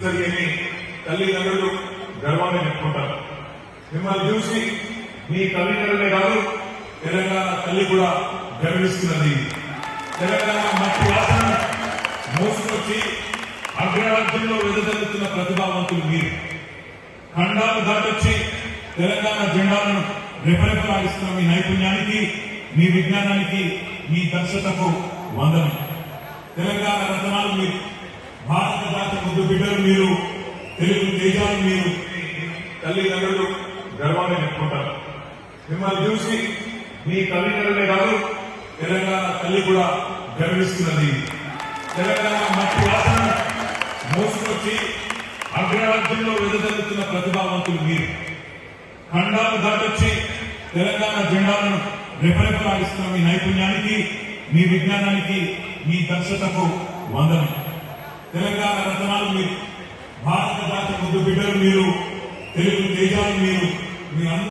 తల్లిదండ్రులు గర్వాన్ని చెప్పుకుంటారు. మిమ్మల్ని చూసి మీ తల్లిదండ్రులే కాదు తెలంగాణ తల్లి కూడా గర్విస్తున్నది. తెలంగాణ మట్టి వాసన మోసుకొచ్చి అగ్రరాజ్యంలో వెదజల్లుతున్న ప్రతిభావంతులు మీరు. ఖండాలు దాటొచ్చి తెలంగాణ జెండాలను రెపరెపలాడిస్తున్న మీ నైపుణ్యానికి మీ విజ్ఞానానికి మీ దక్షతకు వందనం. తెలంగాణ రత్నాలు మీరు భారత బిడ్డలు మీరు తెలుగు తేజాలు మీరు తల్లిదండ్రులు గర్వాన్ని చెప్పుకుంటారు. మిమ్మల్ని చూసి మీ తల్లిదండ్రులే కాదు తెలంగాణ తల్లి కూడా గర్విస్తున్నది. తెలంగాణ మట్టి వాసన మోసుకొచ్చి అగ్రరాజ్యంలో వెదజల్లుతున్న ప్రతిభావంతులు మీరు. ఖండాలు దాటొచ్చి తెలంగాణ జెండాలను రెపరెపలాడిస్తున్న మీ నైపుణ్యానికి మీ విజ్ఞానానికి మీ దక్షతకు వందనం తెలంగాణ రత్నాలు మీరు భారత జాతి ముద్దు బిడ్డలు మీరు తెలుగు తేజాలు మీరు మీ అందరూ